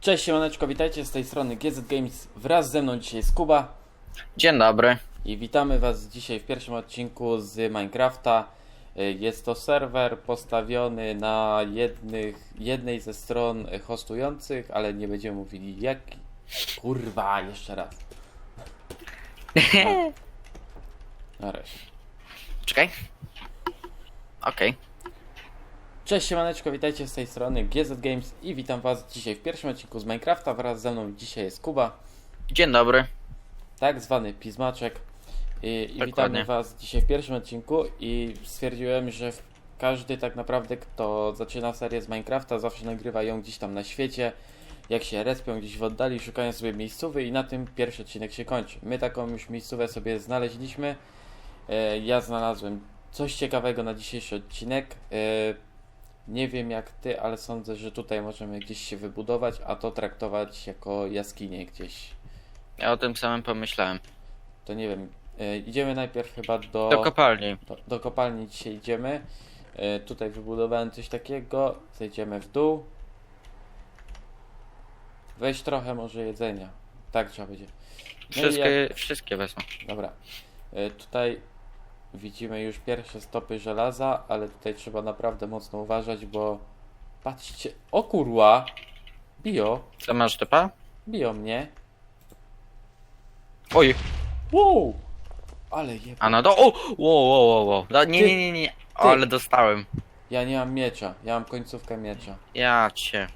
Cześć siemaneczko, witajcie z tej strony GZ Games. Wraz ze mną dzisiaj jest Kuba Dzień dobry. i witamy was dzisiaj w pierwszym odcinku z Minecrafta. Y, Jest to serwer postawiony na jednych, jednej ze stron hostujących, ale nie będziemy mówili jak. Kurwa, jeszcze raz. No. Nareszcie. Czekaj. Okej. Cześć siemaneczko, witajcie z tej strony GZ Games i witam was dzisiaj w pierwszym odcinku z Minecrafta. Wraz ze mną dzisiaj jest Kuba. Dzień dobry. tak zwany pismaczek. I, i witamy Was dzisiaj w pierwszym odcinku i stwierdziłem, że każdy tak naprawdę, kto zaczyna serię z Minecrafta, zawsze nagrywa ją gdzieś tam na świecie, jak się respią gdzieś w oddali, szukają sobie miejscówy i na tym pierwszy odcinek się kończy. My taką już miejscówę sobie znaleźliśmy. E, ja znalazłem coś ciekawego na dzisiejszy odcinek. Nie wiem jak Ty, ale sądzę, że tutaj możemy gdzieś się wybudować, a to traktować jako jaskinię gdzieś Ja o tym samym pomyślałem. to nie wiem. E, idziemy najpierw chyba do, Do kopalni. do, do kopalni dzisiaj idziemy. E, tutaj wybudowałem coś takiego. Zejdziemy w dół. Weź trochę może jedzenia. Tak trzeba będzie. No Wszystkie, wszystkie wezmę. dobra. E, tutaj widzimy już pierwsze stopy żelaza, ale tutaj trzeba naprawdę mocno uważać, bo patrzcie. O kurwa! Bio. Co masz typa? Bio mnie. Oj. Wow! Ale jeb... A no do. O! Wow, wow, wow, wow. No, nie, Ty- nie, nie, nie. Ale dostałem. Ja nie mam miecza. Ja mam końcówkę miecza. Ja cię.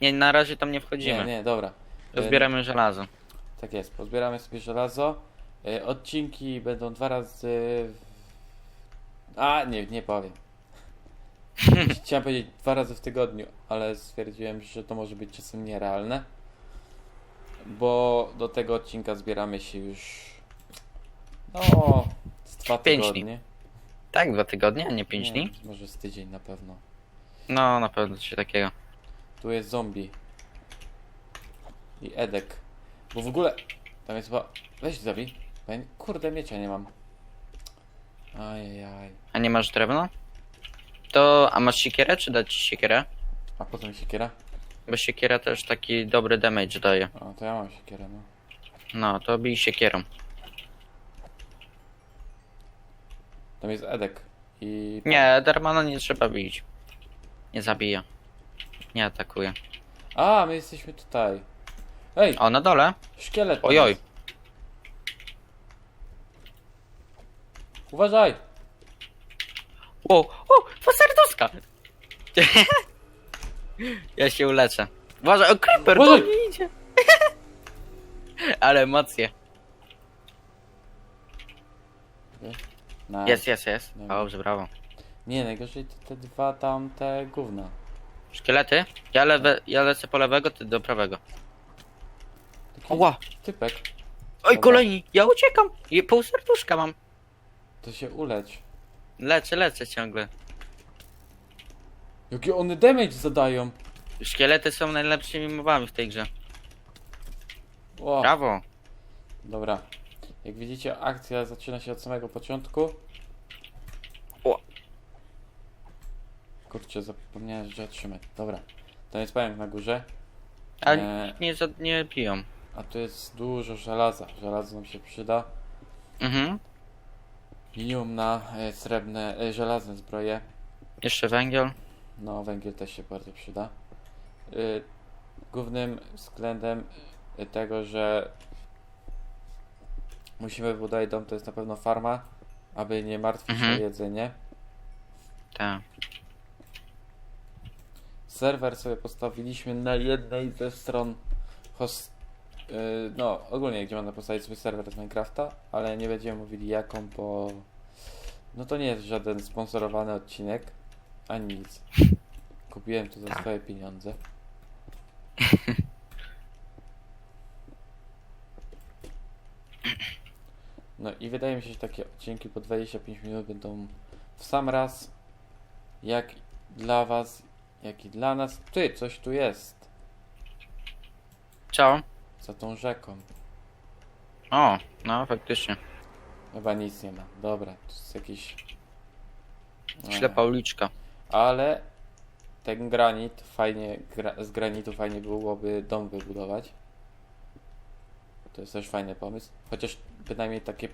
Nie, na razie tam nie wchodzimy. Nie, nie, dobra. Rozbieramy żelazo. Tak jest, pozbieramy sobie żelazo. E, Odcinki będą dwa razy. A, nie, nie powiem. Chciałem powiedzieć dwa razy w tygodniu, ale stwierdziłem, że to może być czasem nierealne. Bo do tego odcinka zbieramy się już. No, z dwa Pięć dni. tygodnie. Tak, dwa tygodnie, a nie pięć Nie, dni? Może z tydzień na pewno. No, na pewno coś takiego. Tu jest zombie. I Edek. Bo w ogóle. Tam jest chyba. Weź zabij. Bo ja- Kurde, miecza nie mam. Ajajaj. A nie masz drewno? To, a masz siekierę, czy dać ci siekierę? A po co mi siekiera? Bo siekiera też taki dobry damage daje. O, to ja mam siekierę, no. No, to bij siekierą. Tam jest Edek. I. Nie, Dermana nie trzeba bić. Nie zabija. Nie atakuje. A, my jesteśmy tutaj. Ej, O, na dole? szkielet. tam Ojoj. jest. Uważaj! Wow, o, dwa serduszka! ja się uleczę. Uważaj, o, creeper Uważaj! mnie idzie. Ale emocje. Jest, jest, jest. Dobra. Dobrze, brawo. Nie, najgorzej to te dwa tam te gówna. Szkielety? Ja, lewe, ja lecę po lewego, ty do prawego. Taki typek. Oj, Dobra. kolejni! Ja uciekam! I pół serduszka mam. To się ulecz. Lecę, lecę ciągle. Jakie one damage zadają. Szkielety są najlepszymi mowami w tej grze. O. Brawo! Dobra. Jak widzicie, akcja zaczyna się od samego początku. O. Kurczę, zapomniałem, że trzeba trzymać. Dobra. To jest pająk na górze. A Nie. nie, za- nie piją. A tu jest dużo żelaza. Żelazo nam się przyda. Mhm. Minimum na e, srebrne, e, żelazne zbroje. Jeszcze węgiel. No, węgiel też się bardzo przyda. Y, głównym względem y, tego, że musimy wybudować dom, to jest na pewno farma, aby nie martwić się Mhm. o jedzenie. Tak. Serwer sobie postawiliśmy na jednej ze stron host... y, no, ogólnie gdzie można postawić swój serwer z Minecrafta, ale nie będziemy mówili jaką, bo no to nie jest żaden sponsorowany odcinek, ani nic. Kupiłem to za Tak. swoje pieniądze. No i wydaje mi się, że takie odcinki po 25 minut będą w sam raz, jak dla was, jak i dla nas. Ty, coś tu jest, Co? Za tą rzeką. O, no faktycznie. Chyba nic nie ma. Dobra, to jest jakiś... Ślepa uliczka. Ale ten granit fajnie, gra, z granitu fajnie byłoby dom wybudować. To jest też fajny pomysł. Chociaż bynajmniej takie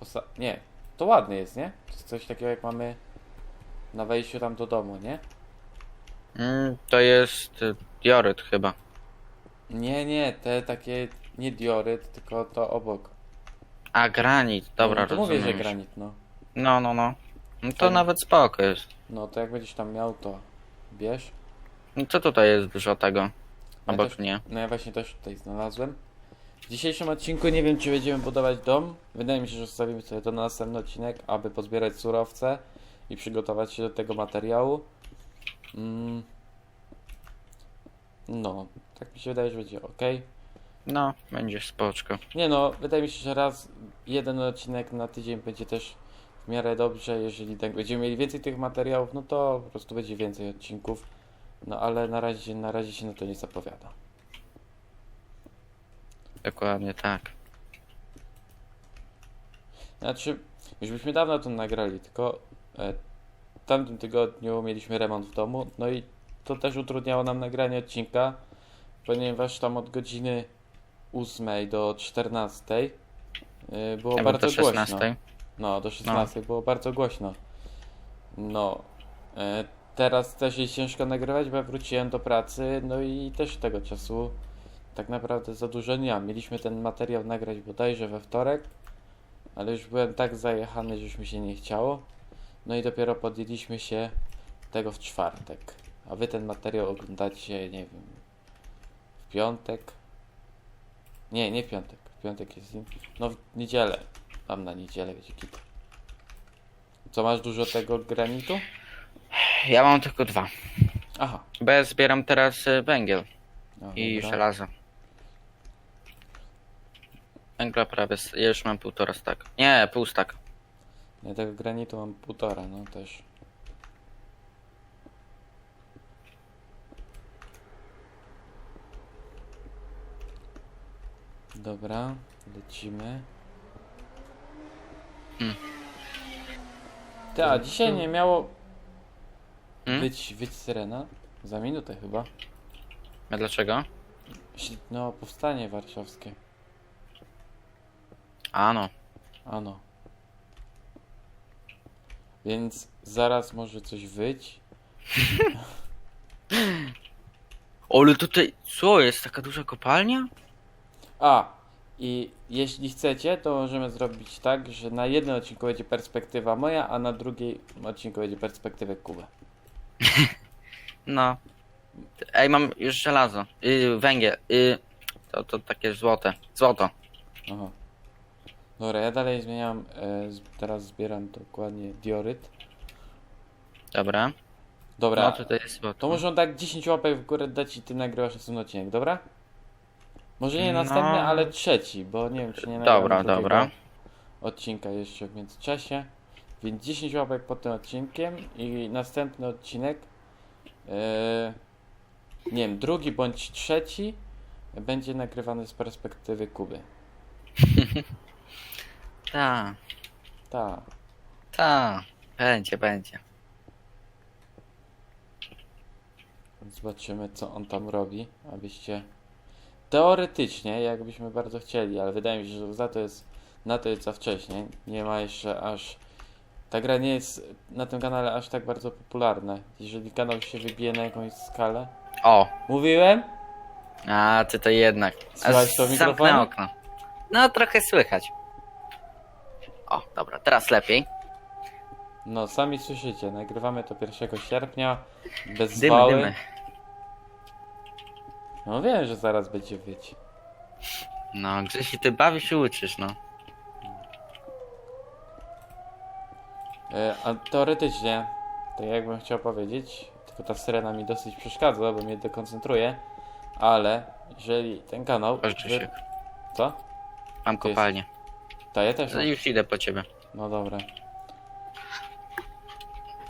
posa... Nie, to ładny jest, nie? To jest coś takiego jak mamy na wejściu tam do domu, nie? Mm, to jest y, dioryt chyba. Nie, nie, te takie, nie dioryt, tylko to obok. A granit, dobra, no, to rozumiem. mówię, że granit, no. No, no, no. No to Fajnie. nawet spoko jest. No to jak będziesz tam miał, to bierz. No co tutaj jest dużo tego? Ja Obok też- mnie. No ja właśnie też tutaj znalazłem. W dzisiejszym odcinku nie wiem, czy będziemy budować dom. Wydaje mi się, że zostawimy sobie to na następny odcinek, aby pozbierać surowce i przygotować się do tego materiału. Mm. No, tak mi się wydaje, że będzie ok. No, będzie spoczko. Nie no, wydaje mi się, że raz jeden odcinek na tydzień będzie też w miarę dobrze. Jeżeli tak będziemy mieli więcej tych materiałów, no to po prostu będzie więcej odcinków. No ale na razie, na razie się na to nie zapowiada. Dokładnie tak. Znaczy, już byśmy dawno to nagrali, tylko e, w tamtym tygodniu mieliśmy remont w domu, no i to też utrudniało nam nagranie odcinka, ponieważ tam od godziny 8 do 14 e, było Albo bardzo do 16. głośno. No, do 16 było bardzo głośno. No, e, teraz też jest ciężko nagrywać, bo ja wróciłem do pracy, no i też tego czasu tak naprawdę za dużo nie mam. Mieliśmy ten materiał nagrać bodajże we wtorek, ale już byłem tak zajechany, że już mi się nie chciało. No i dopiero podjęliśmy się tego w czwartek. A wy ten materiał oglądacie, nie wiem, w piątek. Nie, nie w piątek. W piątek jest. No w niedzielę. Mam na niedzielę, wiecie, kit. Co masz dużo tego granitu? Ja mam tylko dwa. Aha. Bo ja zbieram teraz y, węgiel No, i dobra. żelazo. Węgla prawie, s- ja już mam półtora stack. Nie, pół stack. Ja tego granitu mam półtora, no też. Dobra, lecimy. Hmm. Ty, a dzisiaj nie miało Hmm? być, być syrena? Za minutę chyba. A dlaczego? No, powstanie warszawskie. A no. Ano. Więc zaraz może coś wyć. Ale tutaj, co jest, taka duża kopalnia? A, i jeśli chcecie, to możemy zrobić tak, że na jednym odcinku będzie perspektywa moja, a na drugim odcinku będzie perspektywa Kuby. No. Ej, mam już żelazo. Y, węgiel. Y, to, to takie złote. Złoto. Aha. Dobra, ja dalej zmieniam, e, z, teraz zbieram dokładnie dioryt. Dobra. Dobra, No tutaj jest złoto. to muszą tak 10 łapek w górę dać i ty nagrywasz następny odcinek, dobra? Może nie No. następny, ale trzeci, bo nie wiem czy nie Dobra, nagramy drugiego dobra. odcinka jeszcze w międzyczasie. Więc 10 łapek pod tym odcinkiem i następny odcinek, e, nie wiem, drugi bądź trzeci będzie nagrywany z perspektywy Kuby. Ta, Tak. ta. Będzie, będzie. Zobaczymy, co on tam robi, abyście teoretycznie, jakbyśmy bardzo chcieli, ale wydaje mi się, że za to jest, na to jest za wcześnie. Nie ma jeszcze aż. Ta gra nie jest na tym kanale aż tak bardzo popularna. Jeżeli kanał się wybije na jakąś skalę. O, Mówiłem? a ty to jednak. A Słychać to zamknę mikrofonie? okno. No, trochę słychać. O, dobra, teraz lepiej. No, sami słyszycie, nagrywamy to 1 sierpnia, bez Dymy, zwały. dymy. No wiem, że zaraz będzie wyć. No, Grzesiu, ty bawisz i uczysz, no. E, A teoretycznie, tak jakbym chciał powiedzieć, tylko ta syrena mi dosyć przeszkadza, bo mnie dekoncentruje, ale jeżeli ten kanał... Chodź, Grzesiek. Co? Mam To jest- kopalnię. To ja też mam. Już idę po ciebie. No dobra.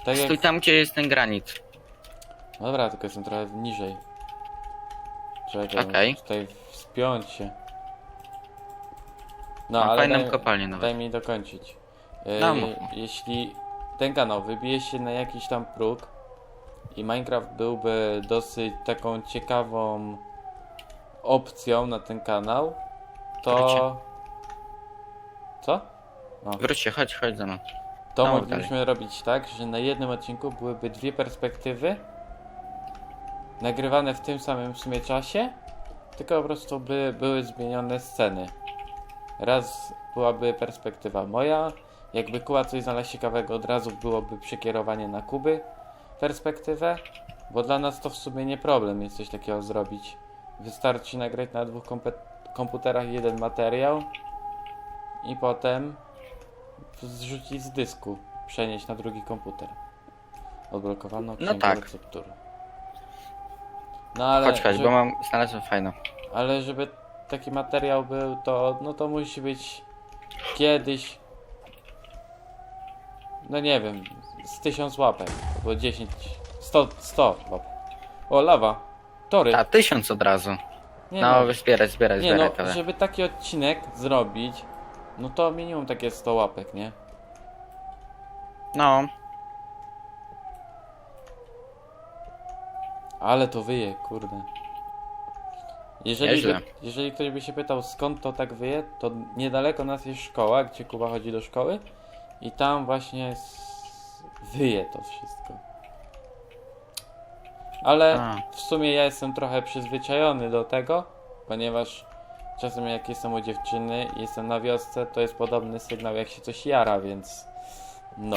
Tak jak... Stój tam, gdzie jest ten granit. No dobra, tylko jestem trochę niżej. Czekaj, tutaj wspiąć się. No, Mam ale fajną daj, kopalnię nawet. daj mi dokończyć. E, No, mów. jeśli ten kanał wybije się na jakiś tam próg i Minecraft byłby dosyć taką ciekawą opcją na ten kanał, to... Wróćcie. Co? Wróćcie, chodź, chodź za mną. To No, moglibyśmy robić tak, że na jednym odcinku byłyby dwie perspektywy nagrywane w tym samym w sumie czasie, tylko po prostu by były zmienione sceny. Raz byłaby perspektywa moja, jakby Kuba coś znalazł ciekawego, od razu byłoby przekierowanie na Kuby perspektywę, bo dla nas to w sumie nie problem jest coś takiego zrobić. Wystarczy nagrać na dwóch komputerach jeden materiał i potem zrzucić z dysku, przenieść na drugi komputer. Odblokowano księgę tak. receptury. No ale, chodź, chodź, że- bo mam, znalazłem fajną. ale żeby taki materiał był, to no to musi być kiedyś no nie wiem, z tysiąc łapek, albo 10, 100, 100 łapek. O, lawa, tory. A, tysiąc od razu. Nie No, no, zbieraj, zbieraj, nie zbieraj no, żeby taki odcinek zrobić, no to minimum takie 100 łapek, nie? No, Ale to wyje, kurde. Jeżeli, Nieźle. jeżeli ktoś by się pytał skąd to tak wyje, to niedaleko nas jest szkoła, gdzie Kuba chodzi do szkoły i tam właśnie s- wyje to wszystko. Ale A. w sumie ja jestem trochę przyzwyczajony do tego, ponieważ czasem jak jestem u dziewczyny i jestem na wiosce, to jest podobny sygnał jak się coś jara, więc no.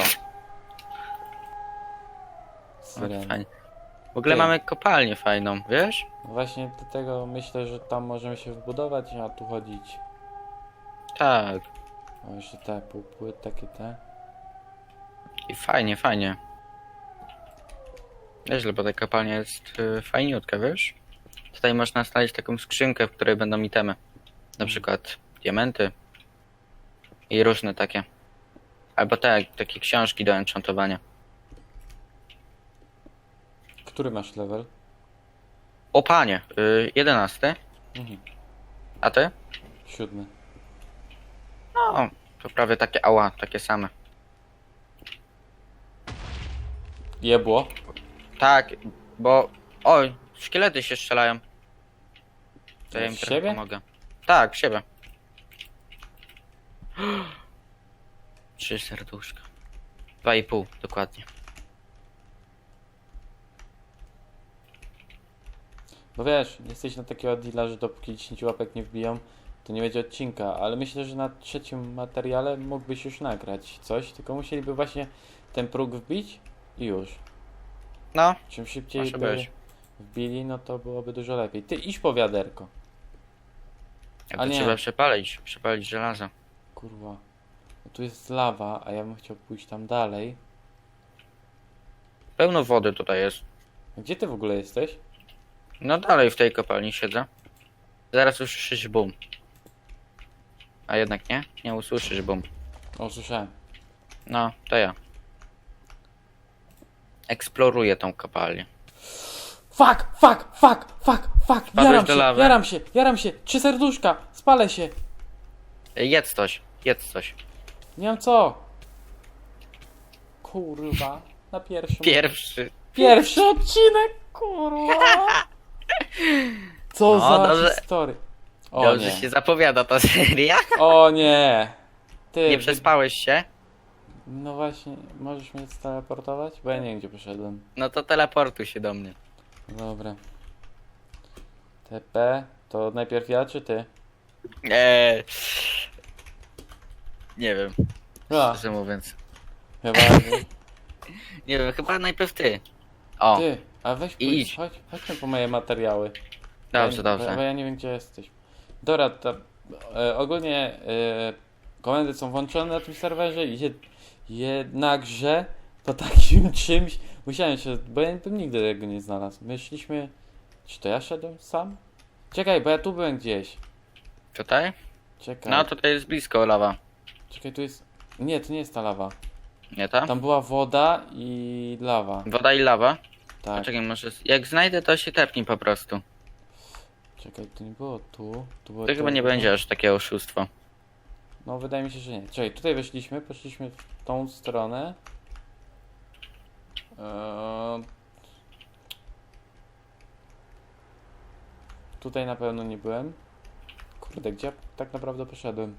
Syreny. fajnie. W ogóle Ty. mamy kopalnię fajną, wiesz? Właśnie dlatego myślę, że tam możemy się wbudować, a tu chodzić. Tak. O, jeszcze te półpły, takie te. I fajnie, fajnie. Nieźle, bo ta kopalnia jest y, fajniutka, wiesz? Tutaj można znaleźć taką skrzynkę, w której będą itemy. Na przykład diamenty. I różne takie. Albo te, takie książki do enchantowania. Który masz level? O panie, y, jedenasty. Mhm. A ty? Siódmy. No, to prawie takie ała, takie same. Jebło. Tak, bo... Oj, szkielety się strzelają. To ja im W trochę siebie? pomogę. Tak, w siebie. Trzy serduszka. Dwa i pół, dokładnie. Bo wiesz, jesteś na takiego deala, że dopóki 10 łapek nie wbiją, to nie będzie odcinka, ale myślę, że na trzecim materiale mógłbyś już nagrać coś, tylko musieliby właśnie ten próg wbić i już. No, Czym szybciej Może by być. wbili, no to byłoby dużo lepiej. Ty idź po wiaderko. a nie. trzeba przepalić, przepalić żelazo. Kurwa. No tu jest lawa, a ja bym chciał pójść tam dalej. Pełno wody tutaj jest. A Gdzie ty w ogóle jesteś? No dalej w tej kopalni siedzę. Zaraz usłyszysz bum. A jednak nie? Nie usłyszysz bum. O, słyszałem. No, to ja. Eksploruję tą kopalnię. Fuck, fuck, fuck, fuck, fuck, Wpadłeś jaram do się, lawy? jaram się, jaram się, trzy serduszka, spalę się, Ej, Jedz coś, jedz coś. nie wiem co. Kurwa, na pierwszym, Pierwszy. pierwszy odcinek, kurwa. Co No, za dobrze. historia. O Dobrze nie, się zapowiada ta seria. o nie. Ty, Nie wy- przespałeś się? No właśnie, możesz mnie teleportować? Bo ja nie wiem gdzie poszedłem. No to teleportuj się do mnie. Dobra. TP, to najpierw ja czy ty? Eee. Nie wiem, A, szczerze mówiąc. chyba nie. Nie wiem, chyba najpierw ty. O, Ty, a weź I pójdź, idź. chodź, chodźmy po moje materiały. dobrze, ja, dobrze. Bo, bo ja nie wiem gdzie jesteś. Dobra, to e, ogólnie e, komendy są włączone na tym serwerze i jed, jednakże po takim czymś musiałem się, bo ja bym nigdy tego nie znalazł. Myśleliśmy, czy to ja szedłem sam? Czekaj, bo ja tu byłem gdzieś. Tutaj? Czekaj, No, tutaj jest blisko lawa. czekaj, tu jest... Nie, to nie jest ta lawa. Nie ta? Tam była woda i lawa. Woda i lawa? Tak. Poczekaj, może. Jak znajdę, to się tepnij po prostu. Czekaj, to nie było tu. Tu było To chyba nie będzie aż takie oszustwo. No wydaje mi się, że nie. Czekaj, tutaj weszliśmy, poszliśmy w tą stronę. Eee... Tutaj na pewno nie byłem. Kurde, gdzie ja tak naprawdę poszedłem?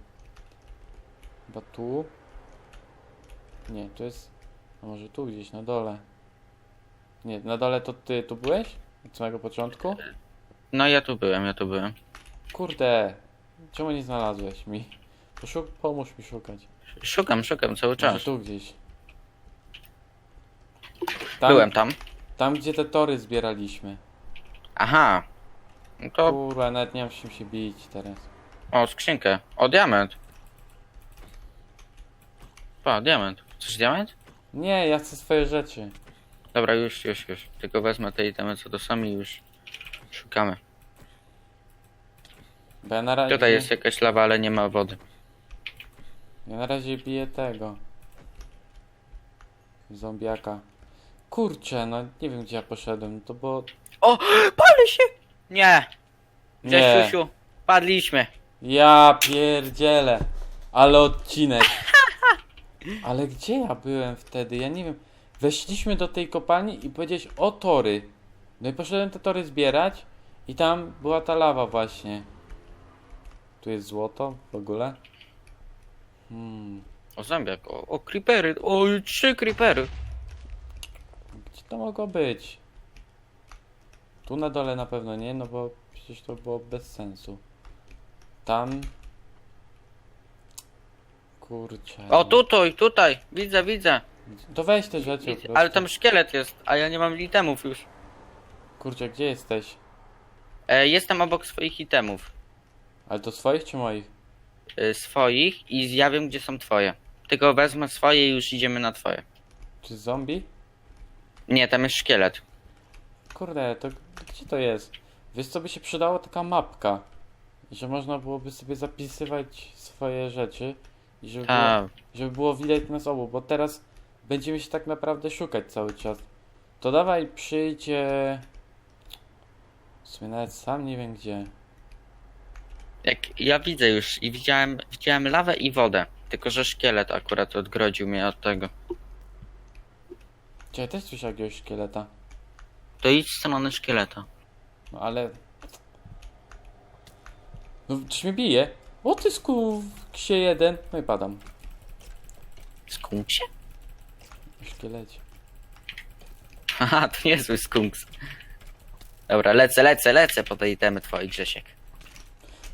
Chyba tu? Nie, to jest... A może tu gdzieś na dole? Nie, na dole to ty tu byłeś? Od samego początku? No ja tu byłem, ja tu byłem. Kurde, czemu nie znalazłeś mi? Poszuk pomóż mi szukać. Szukam, szukam cały Może czas. tu gdzieś. Tam, Byłem tam. Tam, gdzie te tory zbieraliśmy. Aha. No to, Kurwa, nawet nie mam z czym się bić teraz. o, skrzynkę. O, diament. Pa, diament. Chcesz diament? Nie, ja chcę swoje rzeczy. Dobra, już, już, już. Tylko wezmę te itemy, co to są i już szukamy. Bo ja na razie... Tutaj jest jakaś lawa, ale nie ma wody. Ja na razie biję tego. Zombiaka. Kurczę, no nie wiem gdzie ja poszedłem, to było... O, pali się! Nie! Nie, Cześć, Siusiu. Padliśmy. ja pierdzielę. Ale odcinek. Ale gdzie ja byłem wtedy? Ja nie wiem. Weszliśmy do tej kopalni i powiedziałeś o tory. No i poszedłem te tory zbierać i tam była ta lawa właśnie. Tu jest złoto w ogóle. Hmm. O, zębiak. O, o creepery. O, trzy creepery. Gdzie to mogło być? Tu na dole na pewno nie, no bo przecież to było bez sensu. Tam. Kurczę. O, tutaj, tutaj. Widzę, widzę. To weź te rzeczy. po widzę. prostu. Ale tam szkielet jest, a ja nie mam itemów już. Kurczę, gdzie jesteś? E, jestem obok swoich itemów. Ale to swoich czy moich? E, swoich i ja wiem, gdzie są twoje. Tylko wezmę swoje i już idziemy na twoje. Czy zombie? Nie, tam jest szkielet. Kurde, to, gdzie to jest? Wiesz co by się przydało? Taka mapka. Że można byłoby sobie zapisywać swoje rzeczy. I żeby było, A, żeby było widać nas obu, bo teraz będziemy się tak naprawdę szukać cały czas. To dawaj przyjdzie. W sumie nawet sam nie wiem gdzie. jak ja widzę już i widziałem, widziałem lawę i wodę. Tylko, że szkielet akurat odgrodził mnie od tego. Gdzie ja też słyszałem jakiegoś szkieleta. To idź w stronę szkieleta. No ale. No, czy mnie bije? O ty się jeden. No i padam. Skunk się? Szkielecie. Haha, to niezły skunks. Dobra, lecę, lecę, lecę po te itemy twoje, Grzesiek.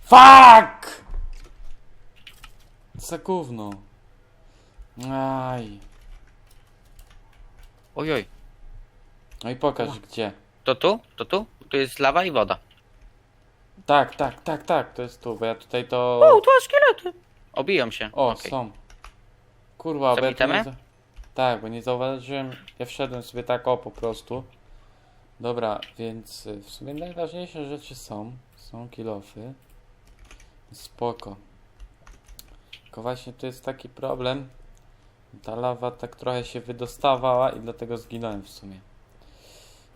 Fuck! Za gówno. Aj. Ojoj. No i pokaż gdzie. To tu? To tu? Tu jest lawa i woda. Tak, tak, tak, tak, to jest tu, bo ja tutaj to... O, tu szkielety. Obiją się. O, Okej. są. Kurwa, Są bo ja tu nie itemy? za... Tak, bo nie zauważyłem, ja wszedłem sobie tak o po prostu. Dobra, więc y, w sumie najważniejsze rzeczy są. Są kilofy. Spoko. Tylko właśnie tu jest taki problem. Ta lawa tak trochę się wydostawała i dlatego zginąłem w sumie.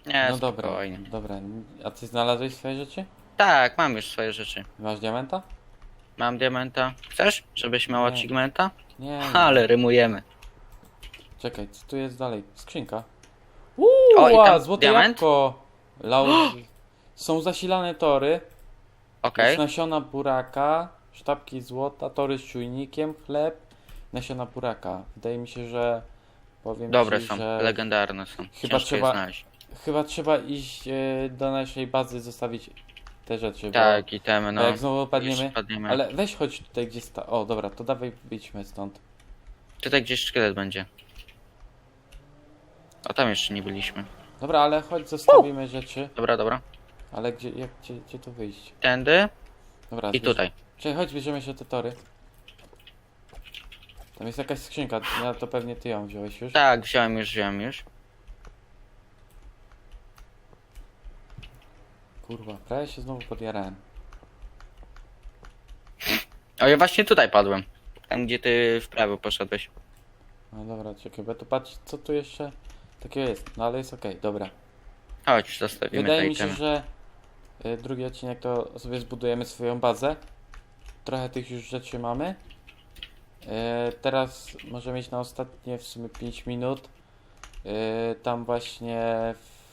Nie, no dobra, spokojnie. dobra. A ty znalazłeś swoje rzeczy? Tak, mam już swoje rzeczy. Masz diamenta? Mam diamenta. Chcesz, żebyś miał Nie. achievementa? Nie. nie. Ale rymujemy. Czekaj, co tu jest dalej? Skrzynka. Uuu, O, i tam złote diament? jabłko. Lau... Są zasilane tory. Okej. Nasiona buraka, sztabki złota, tory z czujnikiem, chleb, nasiona buraka. Wydaje mi się, że powiem Dobre ci, są, że legendarne są. Chyba Ciężko trzeba- je znaleźć. chyba trzeba iść e, do naszej bazy, zostawić te rzeczy. Tak, itemy, bo, no. bo jak znowu padniemy. padniemy. Ale weź chodź tutaj gdzie sta... O, dobra, to dawaj wyjdźmy stąd. Tutaj gdzieś szkielet będzie. O, tam jeszcze nie byliśmy. Dobra, ale chodź zostawimy rzeczy. Dobra, dobra. Ale gdzie, jak, gdzie, gdzie tu wyjść? Tędy Dobra, i zbierz- tutaj. Czekaj, chodź, bierzemy się te tory. Tam jest jakaś skrzynka, no to pewnie ty ją wziąłeś już. Tak, wziąłem już, wziąłem już. Kurwa, prawie się znowu podjarałem. O, ja właśnie tutaj padłem. Tam, gdzie ty w prawo poszedłeś. No dobra, czekaj, bo tu patrz, co tu jeszcze takiego jest. No ale jest okej, dobra. Chodź, zostawimy Wydaje te mi się, itemy. że y, drugi odcinek to sobie zbudujemy swoją bazę. Trochę tych już rzeczy mamy. Y, teraz możemy mieć na ostatnie w sumie 5 minut. Y, tam właśnie w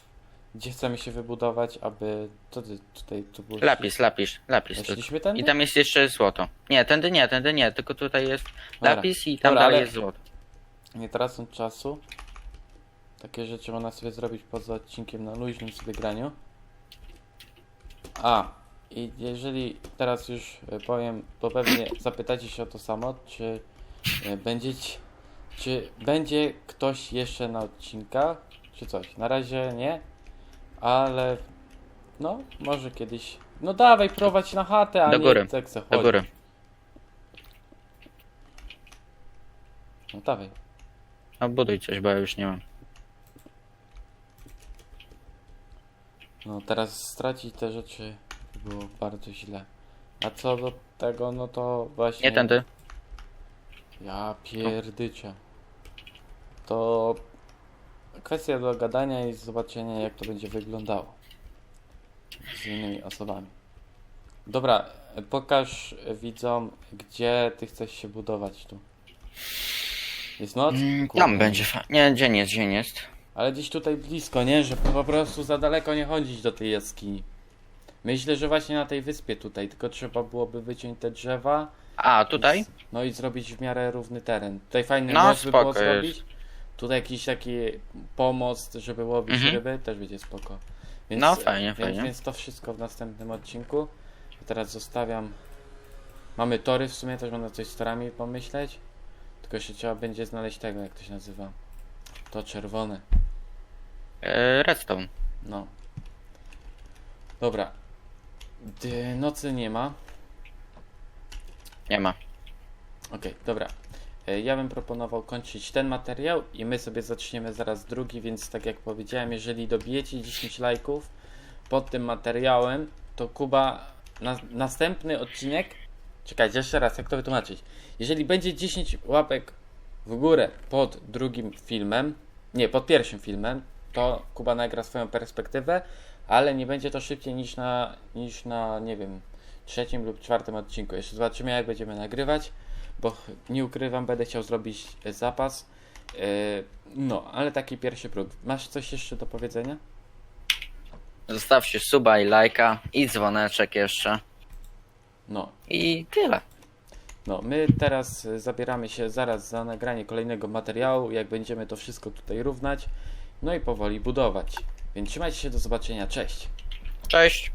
gdzie chcemy się wybudować, aby... Co ty tutaj tu było? Lapis, lapis, lapis. Szliśmy? I tam jest jeszcze złoto. Nie, tędy nie, tędy nie, tylko tutaj jest Dobra. lapis i tam Dobra, dalej ale- jest złoto. Nie tracąc czasu. Takie rzeczy można sobie zrobić poza odcinkiem na luźnym sobie graniu. A, i jeżeli teraz już e, powiem, to pewnie zapytacie się o to samo, czy e, będziecie, czy będzie ktoś jeszcze na odcinkach, czy coś. Na razie nie, ale no, może kiedyś. No dawaj, prowadź na chatę, a Do nie góry, tak se Do góry. No dawaj. No buduj coś, bo ja już nie mam. No teraz stracić te rzeczy by było bardzo źle. A co do tego, no to właśnie... Nie tędy. Ja pierdyczę. To kwestia do gadania i zobaczenia jak to będzie wyglądało. Z innymi osobami. Dobra, pokaż widzom, gdzie ty chcesz się budować tu. Jest noc? Mm, Kurde. Tam będzie fa- Nie, dzień jest, dzień jest. Ale gdzieś tutaj blisko, nie? Że po prostu za daleko nie chodzić do tej jaskini. Myślę, że właśnie na tej wyspie tutaj, tylko trzeba byłoby wyciąć te drzewa. A, tutaj? No i zrobić w miarę równy teren. Tutaj fajny No, most by było spoko jest. zrobić. Tutaj jakiś taki pomost, żeby łowić Mhm. ryby, też będzie spoko. No, fajnie, więc, fajnie. Więc to wszystko w następnym odcinku. Teraz zostawiam. Mamy tory w sumie, też można coś z torami pomyśleć. Tylko jeszcze trzeba będzie znaleźć tego, jak to się nazywa. To czerwone. E, redstone. No. Dobra. D- nocy nie ma. Nie ma. Okej, dobra. E, Ja bym proponował kończyć ten materiał i my sobie zaczniemy zaraz drugi, więc tak jak powiedziałem, jeżeli dobijecie 10 lajków pod tym materiałem, to Kuba na, następny odcinek. Czekajcie, jeszcze raz, jak to wytłumaczyć? Jeżeli będzie 10 łapek w górę pod drugim filmem, nie, pod pierwszym filmem, to Kuba nagra swoją perspektywę, ale nie będzie to szybciej niż na, niż na nie wiem, trzecim lub czwartym odcinku. Jeszcze zobaczymy, jak będziemy nagrywać, bo nie ukrywam, będę chciał zrobić e, zapas. E, No, ale taki pierwszy próg. Masz coś jeszcze do powiedzenia? Zostawcie suba i lajka i dzwoneczek jeszcze. No, I tyle. No, my teraz y, zabieramy się zaraz za nagranie kolejnego materiału, jak będziemy to wszystko tutaj równać, no i powoli budować. Więc trzymajcie się, do zobaczenia, cześć! Cześć.